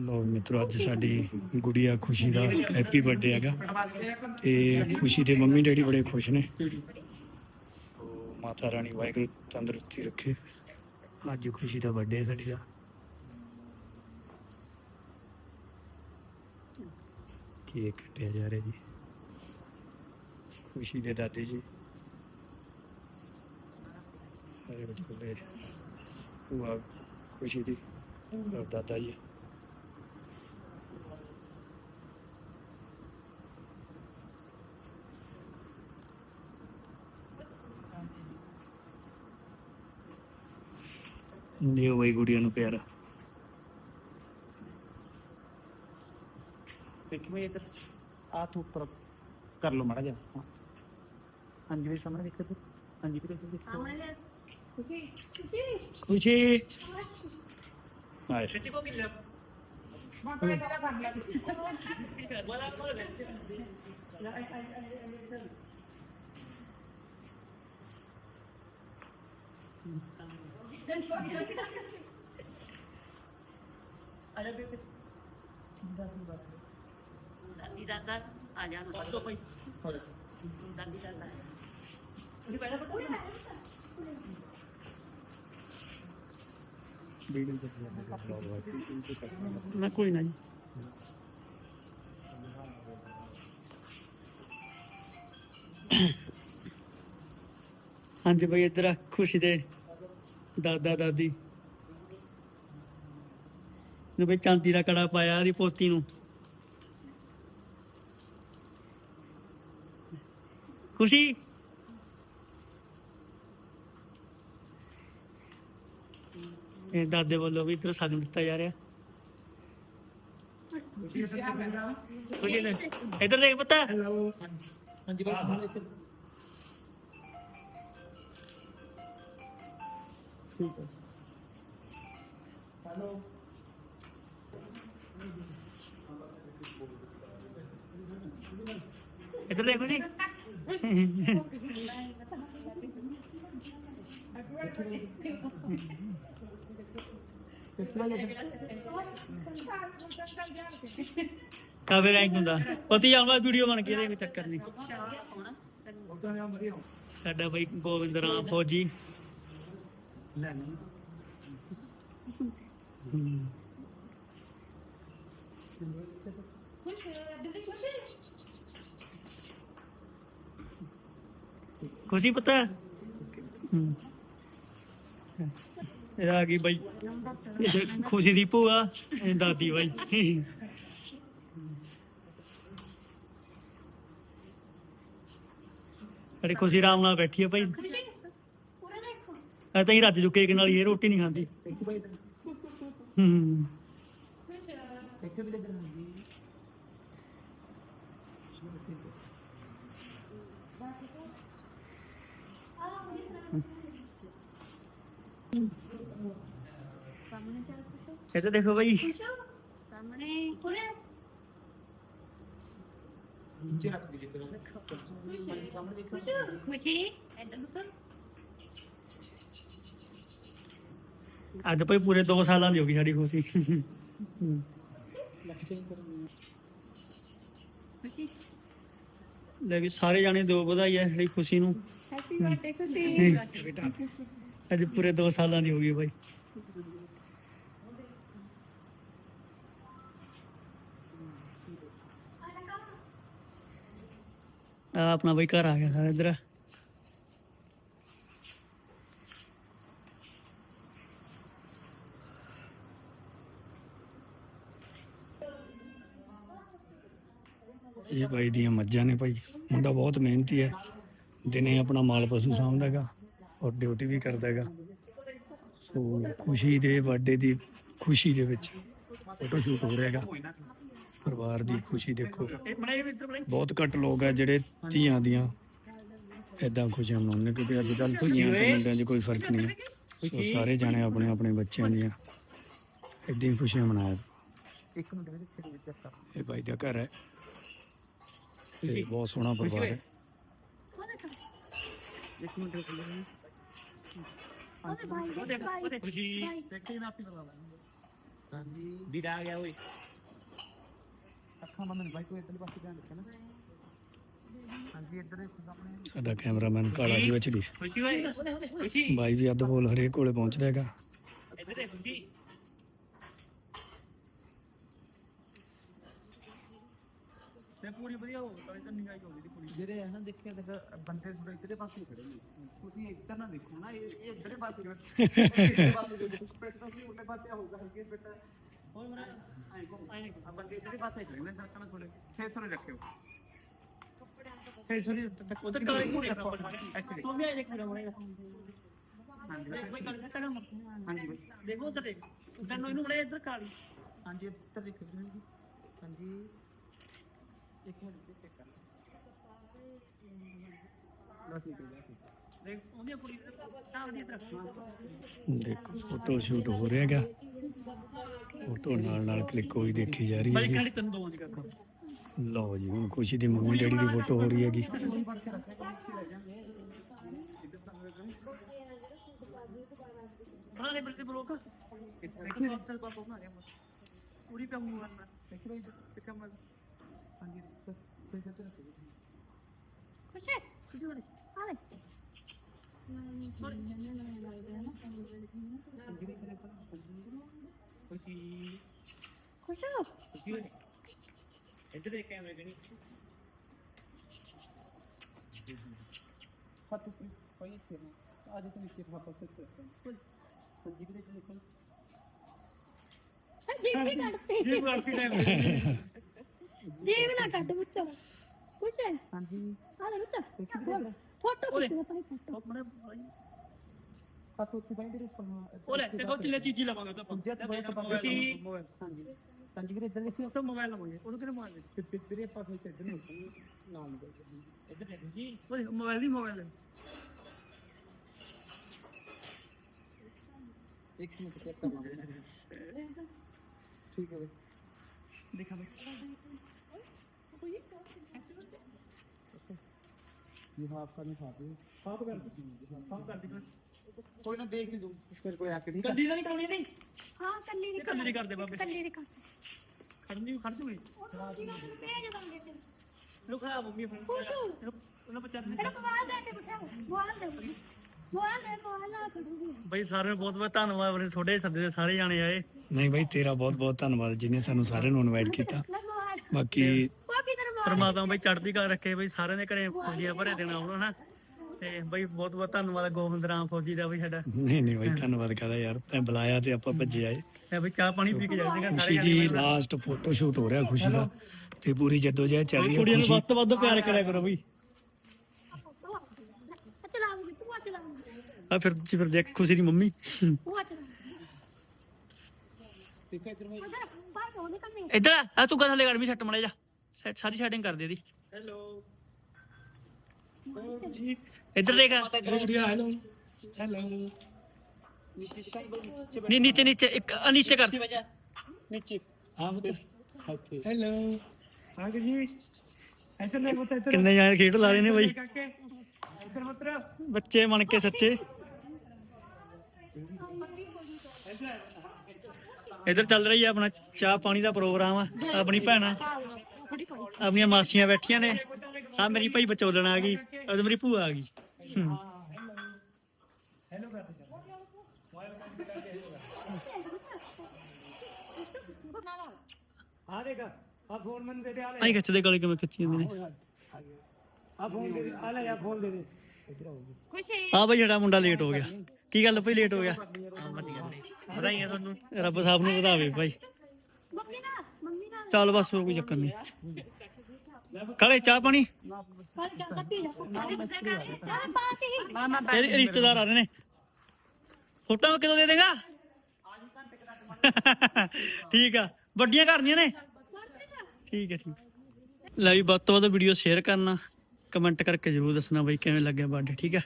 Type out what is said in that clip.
ਲੋ ਮਿੱਤਰੋ, ਅੱਜ ਸਾਡੀ ਗੁੜੀਆ ਖੁਸ਼ੀ ਦਾ ਹੈਪੀ ਬਰਥਡੇ ਹੈਗਾ। ਤੇ ਖੁਸ਼ੀ ਦੇ ਮੰਮੀ ਡੈਡੀ ਬੜੇ ਖੁਸ਼ ਨੇ। ਮਾਤਾ ਰਾਣੀ ਵਾਹਿਗੁਰੂ ਤੰਦਰੁਸਤੀ ਰੱਖੇ। ਅੱਜ ਖੁਸ਼ੀ ਦਾ ਬਰਥਡੇ ਹੈ ਸਾਡੀ ਦਾ। ਕੇਕ ਕੱਟਿਆ ਜਾ ਰਿਹਾ ਜੀ। ਖੁਸ਼ੀ ਦੇ ਦਾਦੇ ਜੀ। ਅਰੇ ਬਚੇ ਭੂਆ ਖੁਸ਼ੀ ਦੀ ਔਰ ਦਾਦਾ ਜੀ। ਦਿਓ ਬਈ ਗੁੜੀਆਂ ਨੂੰ ਪਿਆਰਾ। ਦੇਖੀ ਮੈਂ ਇੱਧਰ ਆ ਤੂੰ ਉੱਪਰ ਕਰ ਲਓ ਮਾੜਾ ਜਿਹਾ। ਹਾਂ। ਹਾਂਜੀ ਵੀ ਸਾਹਮਣੇ ਦੇਖੋ ਤੂੰ। ਹਾਂਜੀ ਵੀ ਦੇਖੋ। ਦੇਖੋ ਸਾਹਮਣੇ ਲੈ ਖੁਸ਼ੀ ਖੁਸ਼ੀ ਖੁਸ਼ੀ ਹਾਏ ਮੈਂ ਕੋਈ ਕਦਾ ਕਰ ਲਿਆ ਦਾਦੀ ਦਾਦਾ ਆ ਜਾ ਬੱਚੋ ਭਾਈ ਦਾਦੀ ਦਾਦਾ ਨਾ, ਕੋਈ ਨਾ ਜੀ। ਹਾਂਜੀ ਬਈ, ਇਧਰ ਖੁਸ਼ੀ ਦੇ ਦਾਦਾ, ਦਾਦੀ। ਨੇ ਬਈ ਚਾਂਦੀ ਦਾ ਕੜਾ ਪਾਇਆ ਇਹਦੀ ਪੋਤੀ ਨੂੰ। ਖੁਸ਼ੀ? ਇਹ ਦਾਦੇ ਵੱਲੋਂ ਵੀ ਇੱਧਰ ਸਾਨੂੰ ਦਿੱਤਾ ਜਾ ਰਿਹਾ। ਖੁਸ਼ੀ ਨੇ। ਇੱਧਰ ਦੇਖ ਪਤਾ। ਹਾਂਜੀ ਭਾਈ ਸਾਹਮਣੇ ਦੇਖੋ ਠੀਕ ਹੈ। ਹੈਲੋ। ਇੱਧਰ ਦੇਖੋ ਜੀ ਦੇਖੀ ਹੁੰਦਾ। ਪਤੀ ਆਵਾ ਵੀਡੀਓ ਬਣ ਕੇ, ਇਹਦੇ ਕੋਈ ਚੱਕਰ ਨਹੀਂ। ਸਾਡਾ ਬਈ ਗੋਬਿੰਦ ਰਾਮ ਫੌਜੀ। ਲੈ ਖੁਸ਼ੀ ਪਤਾ? ਹੂੰ। ਇਹ ਆ ਗਈ ਬਈ। ਇਹ ਖੁਸ਼ੀ ਦੀ ਭੂਆ ਇਹ ਦਾਦੀ ਬਾਈ। ਅਰੇ ਖੁਸ਼ੀ ਰਾਮ ਨਾਲ ਬੈਠੀ ਹੈ ਭਾਈ ਤਾਂ ਹੀ ਰੱਜ ਚੁੱਕੇ ਕਿ ਨਾਲ ਹੀ ਇਹ ਰੋਟੀ ਨਹੀਂ ਖਾਂਦੀ। ਹੂੰ। ਦੇਖੋ ਵੀ ਇੱਧਰ ਹਾਂਜੀ ਸਾਹਮਣੇ ਚੱਲ ਖੁਸ਼ੀ ਇਹ ਤਾਂ ਦੇਖੋ ਬਈ ਸਾਹਮਣੇ। ਪੂਰੇ ਨੀਚੇ ਰੱਖ ਦੀ ਇੱਧਰ ਹਾਂਜੀ ਸਾਹਮਣੇ ਦੇਖੋ। ਖੁਸ਼ੀ ਖੁਸ਼ੀ? ਐਦਾਂ ਨੂੰ ਕਰ ਅੱਜ ਭਾਈ ਪੂਰੇ 2 ਸਾਲਾਂ ਦੀ ਹੋ ਗਈ ਸਾਡੀ ਖੁਸ਼ੀ। ਹੂੰ। ਲੱਖ ਚੇਂਜ ਕਰਨੀ ਖੁਸ਼ੀ? ਲੈ ਵੀ ਸਾਰੇ ਜਾਣੇ ਦਿਓ ਵਧਾਈ ਹੈ ਸਾਡੀ ਖੁਸ਼ੀ ਨੂੰ। ਹੈਪੀ ਬਰਥਡੇ ਖੁਸ਼ੀ। ਅੱਜ ਪੂਰੇ 2 ਸਾਲਾਂ ਦੀ ਹੋ ਗਈ ਬਾਈ ਆ ਆਪਣਾ ਬਈ ਘਰ ਆ ਗਿਆ ਸਾਰਾ ਇਧਰ। ਇਹ ਬਾਈ ਦੀਆਂ ਮੱਝਾਂ ਨੇ ਭਾਈ ਮੁੰਡਾ ਬਹੁਤ ਮਿਹਨਤੀ ਹੈ। ਦਿਨੇ ਆਪਣਾ ਮਾਲ ਪਸ਼ੂ ਸਾਂਭਦਾ ਹੈਗਾ ਔਰ ਡਿਊਟੀ ਵੀ ਕਰਦਾ ਹੈਗਾ। ਸੋ ਖੁਸ਼ੀ ਦੇ ਬਰਥਡੇ ਦੀ ਖੁਸ਼ੀ ਦੇ ਵਿੱਚ ਫੋਟੋ ਸ਼ੂਟ ਹੋ ਰਿਹਾ ਹੈਗਾ। ਪਰਿਵਾਰ ਦੀ ਖੁਸ਼ੀ ਦੇਖੋ। ਬਹੁਤ ਘੱਟ ਲੋਕ ਆ ਜਿਹੜੇ ਧੀਆਂ ਦੀਆਂ ਇਦਾਂ ਖੁਸ਼ੀਆਂ ਮਨਾਉਂਦੇ ਕਿਉਂਕਿ ਅੱਜ ਕੱਲ੍ਹ ਧੀਆਂ ਤੇ ਮੁੰਡਿਆਂ 'ਚ ਕੋਈ ਫ਼ਰਕ ਨਹੀਂ। ਸੋ ਸਾਰੇ ਜਾਣੇ ਆਪਣੇ ਆਪਣੇ ਬੱਚਿਆਂ ਦੀਆਂ ਹੀ ਖੁਸ਼ੀਆਂ ਮਨਾਇਆ। ਇਹ ਬਾਈ ਦਾ ਘਰ ਹੈ। ਤੇ ਬਹੁਤ ਸੋਹਣਾ ਪਰਿਵਾਰ ਹੈ। ਇੱਕ ਮਿੰਟ ਰੁਕ ਲੈ ਉਹਦੇ ਭਾਈ ਦੇ ਭਾਈ ਖੁਸ਼ੀ। ਦੇਖੀ ਨਾ ਆਪੀ ਲਾਂਗੇ। ਹਾਂਜੀ। ਵੀਰ ਆ ਗਿਆ ਓਏ। ਅੱਖਾਂ ਬੰਦ ਨੇ ਭਾਈ ਤੂੰ ਇੱਧਰਲੇ ਪਾਸੇ ਧਿਆਨ ਰੱਖਣਾ ਹਾਂਜੀ ਇੱਧਰ ਦੇਖੋ ਸਾਹਮਣੇ। ਸਾਡਾ ਕੈਮਰਾਮੈਨ ਕਾਲਾ ਜੀ ਵਿੱਚ ਦੀ ਖੁਸ਼ੀ ਓਏ ਖੁਸ਼ੀ। ਬਾਈ ਵੀ ਅੱਧ ਬੋਲ ਹਰੇਕ ਕੋਲੇ ਪਹੁੰਚਦਾ ਹੈਗਾ। ਇੱਧਰ ਦੇਖ ਖੁਸ਼ੀ। ਤੇ ਪੂਰੀ ਵਧੀਆ ਹੋ ਗਈ ਤਾਂ ਨਿਗਾਹ ਹੋ ਗਈ ਪੂਰੀ। ਜਿਹੜੇ ਹੈ ਨਾ ਦੇਖਿਆ ਦੇਖ ਬੰਦੇ ਥੋੜੇ ਪਾਸੇ ਖੜੇ ਨੇ। ਤੁਸੀਂ ਇੱਧਰ ਨਾ ਦੇਖੋ ਨਾ ਇਹ ਇਹ ਪਾਸੇ ਖੜੇ ਇੱਧਰਲੇ ਪਾਸੇ ਜੋ ਤੁਸੀਂ ਪੈਟ ਤੋਂ ਵੀ ਉੱਲੇ ਪਾਸੇ ਹੋਊਗਾ ਹਲਕੇ ਬੇਟਾ ਹੋਏ ਮਰਾ ਆਏ ਕੋ ਆਏ ਆ ਬੰਦੇ ਇੱਧਰਲੇ ਪਾਸੇ ਖੜੇ ਨੇ ਦਰਕਣਾ ਥੋੜੇ 600 ਰੱਖਿਓ। 600 ਉਧਰ ਕਾਲੇ ਪੂਰੀ ਰੱਖੋ। ਤੂੰ ਵੀ ਆ ਦੇਖ ਮੇਰਾ ਮੋੜਾ ਹਾਂਜੀ ਹਾਂਜੀ ਬਾਈ। ਦੇਖੋ ਉਧਰ ਦੇਖ। ਉਧਰ ਨੂੰ ਇਹਨੂੰ ਬੜੇ ਇੱਧਰ ਕਾਲੀ ਹਾਂਜੀ ਇੱਧਰ ਦੇਖੋ ਜੀ। ਹਾਂਜੀ। ਇੱਕ ਮਿੰਟ ਦੇਖ ਕਰ ਲੋ ਠੀਕ ਹੈ ਜੀ ਦੇਖ ਉਹਦੀ ਦੇਖੋ ਫੋਟੋ ਸ਼ੂਟ ਹੋ ਰਿਹਾ ਹੈਗਾ। ਫੋਟੋ ਨਾਲ ਨਾਲ ਕਲਿੱਕ ਹੋਈ ਦੇਖੀ ਜਾ ਰਹੀ ਕਰਦਾ। ਲਓ ਜੀ ਹੁਣ ਖੁਸ਼ੀ ਦੀ ਮੰਮੀ ਡੈਡੀ ਦੀ ਫੋਟੋ ਹੋ ਰਹੀ ਹੈਗੀ। ਪੂਰੀ ਕੰਮ ਕਰਨਾ ਦੇਖੀ ਤੇ ਕੰਮ ਹਾਂਜੀ ਤੇ ਸੱਚ ਰੱਖੋ ਖੁਸ਼ ਹੈ ਖੁਸ਼ ਹੋ ਆ ਲੈ ਖੁਸ਼ੀ ਖੁਸ਼ ਹੋ ਖੁਸ਼ੀ ਹੋਈ ਇੱਧਰ ਦੇਖ ਕੈਮਰੇ ਗਣੀ ਫਤਿਹ ਕੋਈ ਫਿਰ ਅੱਜ ਤੇ ਨੀਚੇ ਪਾਪਾ ਸੱਚ ਸੰਜੀ ਕਿਤੇ ਦੇਖੋ ਜੀਵ ਨਹੀਂ ਕੱਢਤੇ ਜੀ ਵਾਰਤੀ ਟਾਈਮ ਜੀਵ ਨਾ ਕੱਢ ਬੱਚਾ ਖੁਸ਼ ਹੈ ਹਾਂਜੀ ਆ ਲੈ ਬੱਚਾ ਫੋਟੋ ਖਿੱਚ ਲੈ ਭਾਈ ਫੋਟੋ। ਹੱਥ ਉੱਤੇ ਬਾਈ ਦੇ ਉੱਪਰ ਉਹ ਲੈ ਦੇਖੋ ਚਿੱਲੇ ਚੀਜੀ ਲਵਾਂਗਾ ਤਾਂ ਪੁੱਜਿਆ ਤੇ ਹਾਂਜੀ ਹਾਂਜੀ। ਹਾਂਜੀ ਕਿਰੇ ਇੱਧਰ ਦੇਖੀ ਉਹ ਮੋਬਾਈਲ ਲਵਾਂਗੇ। ਉਹਨੂੰ ਕਿਹਨੇ ਮਾਰ ਦੇ? ਤੇ ਤੇਰੇ ਪਾਸੇ ਤੇ ਇੱਧਰ ਨੂੰ ਨਾਮ ਦੇ ਇੱਧਰ ਦੇਖੋ ਜੀ। ਉਹ ਮੋਬਾਈਲ ਦੀ ਮੋਬਾਈਲ ਇੱਕ ਮਿੰਟ ਚੈੱਕ ਕਰ ਲਾਂਗੇ। ਠੀਕ ਹੈ ਬਈ। ਦੇਖਾ ਬਈ। ये हाफ का नहीं खाते हाफ कर हाफ कर दी कोई ना देख लूं फिर कोई आके ठीक कल्ली नहीं करनी नहीं ਹਾਂ ਕੱਲੀ ਦੀ ਕੱਲੀ ਦੀ ਕਰਦੇ ਬਾਬੇ ਕੱਲੀ ਦੀ ਕਰ ਖੜਨੀ ਖੜ ਜੂਗੀ ਭੇਜ ਦਾਂਗੇ ਤੈਨੂੰ ਲੋ ਖਾ ਮੰਮੀ ਫਿਰ ਉਹਨਾਂ ਬੱਚਾ ਤੇਰਾ ਮੋਬਾਈਲ ਦੇ ਕੇ ਬਿਠਾ ਮੋਬਾਈਲ ਦੇ ਮੋਬਾਈਲ ਦੇ ਮੋਬਾਈਲ ਨਾਲ ਖੜੂਗੀ ਬਈ ਸਾਰਿਆਂ ਨੂੰ ਬਹੁਤ ਬਹੁਤ ਧੰਨਵਾਦ ਬਰੇ ਤੁਹਾਡੇ ਸੱਦੇ ਦੇ ਸਾਰੇ ਜਾਣੇ ਆਏ ਨਹੀਂ ਬਾਈ ਤੇਰਾ ਬਹੁਤ ਬਹੁਤ ਧੰਨਵਾਦ ਜਿਹਨੇ ਸਾਨੂੰ ਸਾਰਿਆਂ ਨੂੰ ਇਨਵਾਈਟ ਕੀਤਾ ਲੈ ਮੋਬਾਈਲ ਬਾਕੀ ਪਰਮਾਤਮਾ ਬਈ ਚੜ੍ਹਦੀ ਕਲਾ ਰੱਖੇ ਬਈ ਸਾਰਿਆਂ ਦੇ ਘਰੇ ਖੁਸ਼ੀਆਂ ਭਰੇ ਦੇਣਾ ਹੁਣ ਹਨਾ? ਤੇ ਬਈ ਬਹੁਤ ਬਹੁਤ ਧੰਨਵਾਦ ਗੋਬਿੰਦ ਰਾਮ ਫੌਜੀ ਦਾ ਬਈ ਸਾਡਾ। ਨਹੀਂ ਨਹੀਂ ਬਾਈ ਧੰਨਵਾਦ ਕਰਾ ਯਾਰ ਤੈਂ ਬੁਲਾਇਆ ਤੇ ਆਪਾਂ ਭੱਜੇ ਆਏ। ਤੇ ਬਈ ਚਾਹ ਪਾਣੀ ਪੀ ਕੇ ਜਾਈਏਗਾ ਖੁਸ਼ੀ ਸਾਰੇ ਦੀ ਲਾਸਟ ਫੋਟੋ ਸ਼ੂਟ ਹੋ ਰਿਹਾ ਖੁਸ਼ੀ ਦਾ। ਤੇ ਪੂਰੀ ਜਦੋਜਹਿਦ ਚੱਲ ਰਹੀ ਹੈ ਕੁੜੀਆਂ ਨੂੰ ਖੁਸ਼ੀ। ਵੱਧ ਤੋਂ ਵੱਧ ਪਿਆਰ ਕਰਿਆ ਕਰੋ ਬਈ। ਚਲਾਉਂਗੀ ਤੂੰ ਆ ਚਲਾਉਂਗੀ ਆ ਫਿਰ ਤੁਸੀਂ ਫਿਰ ਦੇਖ ਖੁਸ਼ੀ ਦੀ ਮੰਮੀ। ਹੈ ਇਧਰ ਹੋ ਆ ਆ ਤੂੰ ਗੱਲ ਗੜਮੀ ਛੱਟ ਮੜੇ ਜਾ ਸੈਟ ਸਾਰੀ ਸੈਟਿੰਗ ਕਰ ਦੇ। ਦੀ ਹੈਲੋ ਇੱਧਰ ਦੇਖ। ਹੈਲੋ ਨੀ ਨੀਚੇ ਨੀਚੇ ਇੱਕ ਆ ਨੀਚੇ ਕਰ। ਨੀਚੇ ਹਾਂ ਪੁੱਤ। ਹੈਲੋ ਹਾਂ ਜੀ। ਇੱਧਰ ਦੇਖ ਪੁੱਤ ਇੱਧਰ। ਕਿੰਨੇ ਜਾਣੇ ਖੇਡ ਲਾ ਰਹੇ ਨੇ ਬਾਈ? ਇੱਧਰ ਪੁੱਤਰ ਬੱਚੇ ਬਣ ਕੇ ਸੱਚੇ। ਇੱਧਰ। ਚੱਲ ਰਹੀ ਹੈ ਆਪਣਾ ਚਾਹ ਪਾਣੀ ਦਾ ਪ੍ਰੋਗਰਾਮ ਆ ਆਪਣੀ ਭੈਣਾਂ। ਆਪਣੀਆਂ ਮਾਸੀਆਂ ਬੈਠੀਆਂ ਨੇ ਆ ਮੇਰੀ ਭਾਈ ਵਿਚੋਲਣ ਆ ਗਈ ਉਹ ਮੇਰੀ ਭੂਆ ਆ ਗਈ। ਹੂੰ। ਆ ਦੇਖ ਆ ਫੋਨ ਮੈਨੂੰ ਦੇ ਦੇ ਆ ਆਈ ਖਿੱਚਦੇ ਗਲੇ ਕਿਵੇਂ ਖਿੱਚੀ ਜਾਂਦੇ ਨੇ। ਆ ਫੋਨ ਦੇ ਦੇ ਆ ਲੈ ਆ ਫੋਨ ਦੇ ਦੇ। ਖੁਸ਼ੀ ਆ ਬਈ ਜਿਹੜਾ ਮੁੰਡਾ ਲੇਟ ਹੋ ਗਿਆ। ਕੀ ਗੱਲ ਭਾਈ ਲੇਟ ਹੋ ਗਿਆ? ਵਧਾਈਆਂ ਤੁਹਾਨੂੰ। ਰੱਬ ਸਾਹਿਬ ਨੂੰ ਵਧਾਵੇ ਭਾਈ ਮੰਮੀ ਨਾਲ ਚੱਲ ਬਸ ਹੋਰ ਕੋਈ ਚੱਕਰ ਨਹੀਂ। ਕਾਲੇ, ਚਾਹ ਪਾਣੀ? ਤੇਰੇ ਰਿਸ਼ਤੇਦਾਰ ਆ ਰਹੇ ਨੇ। ਫੋਟੋਆਂ ਕਿਦੋਂ ਦੇ ਦੇਗਾ? ਠੀਕ ਆ, ਵੱਡੀਆਂ ਕਰਨੀਆਂ ਨੇ? ਠੀਕ ਹੈ ਠੀਕ ਲੈ ਵੱਧ ਤੋਂ ਵੱਧ ਵੀਡੀਓ ਸ਼ੇਅਰ ਕਰਨਾ ਕਮੈਂਟ ਕਰਕੇ ਜਰੂਰ ਦੱਸਣਾ ਬਈ ਕਿਵੇਂ ਲੱਗਿਆ ਬਰਥਡੇ ਠੀਕ ਹੈ